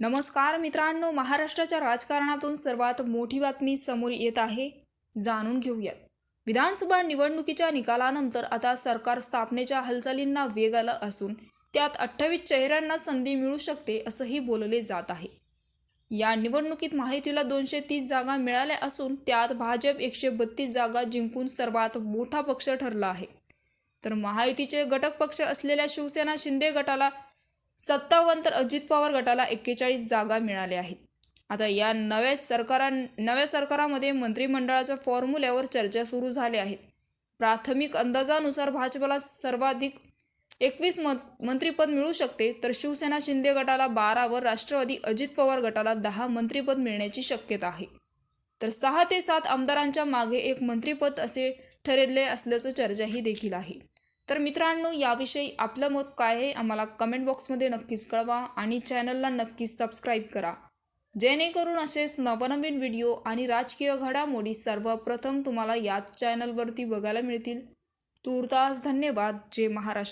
नमस्कार मित्रांनो महाराष्ट्राच्या राजकारणातून सर्वात मोठी बातमी समोर येत आहे. जाणून घेऊयात. विधानसभा निवडणुकीच्या निकालानंतर आता सरकार स्थापनेच्या हालचालींना वेग आला असून त्यात अठ्ठावीस चेहऱ्यांना संधी मिळू शकते असंही बोलले जात आहे. या निवडणुकीत माहितीला दोनशे तीस जागा मिळाल्या असून त्यात भाजप एकशे बत्तीस जागा जिंकून सर्वात मोठा पक्ष ठरला आहे. तर महायुतीचे घटक पक्ष असलेल्या शिवसेना शिंदे गटाला सत्तावन्न तर अजित पवार गटाला एक्केचाळीस जागा मिळाल्या आहेत. आता या नव्या सरकारां नव्या सरकारामध्ये मंत्रिमंडळाच्या फॉर्म्युल्यावर चर्चा सुरू झाल्या आहेत. प्राथमिक अंदाजानुसार भाजपला सर्वाधिक एकवीस म मंत्रिपद मिळू शकते तर शिवसेना शिंदे गटाला बारा व राष्ट्रवादी अजित पवार गटाला दहा मंत्रिपद मिळण्याची शक्यता आहे. तर सहा ते सात आमदारांच्या मागे एक मंत्रिपद असे ठरले असल्याचं चर्चाही देखील आहे. तर मित्रांनो याविषयी आपलं मत काय आहे आम्हाला कमेंट बॉक्समध्ये नक्कीच कळवा आणि चॅनलला नक्कीच सबस्क्राईब करा. जेणेकरून असेच नवनवीन व्हिडिओ आणि राजकीय घडामोडी सर्वप्रथम तुम्हाला याच चॅनलवरती बघायला मिळतील. तूर्तास धन्यवाद. जय महाराष्ट्र.